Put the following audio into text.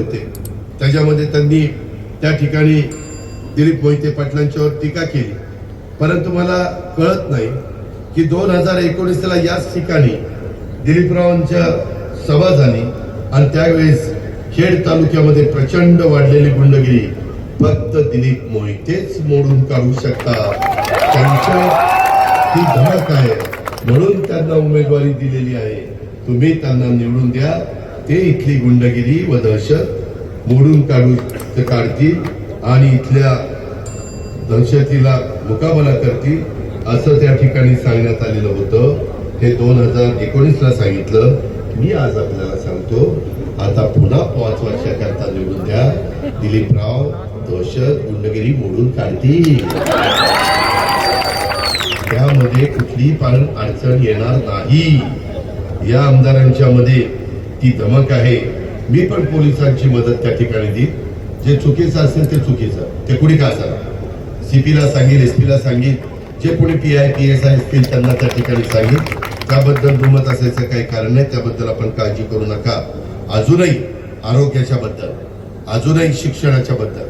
होते. त्याच्यामध्ये त्यांनी त्या ठिकाणी दिलीप मोहिते पाटलांच्यावर टीका केली. परंतु मला कळत नाही की दोन हजार एकोणीसला याच ठिकाणी दिलीपरावांच्या सभा झाली आणि त्यावेळेस खेड तालुक्यामध्ये प्रचंड वाढलेली गुंडगिरी फक्त दिलीप मोहितेच मोडून काढू शकतात. त्यांच्या ही धमक आहे. म्हणून त्यांना उमेदवारी दिलेली आहे. तुम्ही त्यांना निवडून द्या. ते इथली गुंडगिरी व दहशत मोडून काढू काढतील आणि इथल्या दहशतीला मुकाबला करतील असं त्या ठिकाणी सांगण्यात आलेलं होतं. हे दोन हजार एकोणीसला सांगितलं. मी आज आपल्याला सांगतो आता पुन्हा पाच वर्षाकरता निवडून द्या. दिलीपराव दहशत गुंडगिरी मोडून काढतील. त्यामध्ये कुठलीही पण अडचण येणार नाही. या आमदारांच्या मध्ये ती धमक आहे. मी पण पोलिसांची मदत त्या ठिकाणी देईन. जे चुकीचं असेल ते चुकीचं. ते कुणी का असाल सीपीला सांगेल एसपीला सांगेल. जे कोणी P I P S I असतील त्यांना त्या ठिकाणी सांगेल त्याबद्दल दुमत असायचं काही कारण नाही. त्याबद्दल आपण काळजी करू नका. अजूनही आरोग्याच्या बद्दल अजूनही शिक्षणाच्या बद्दल.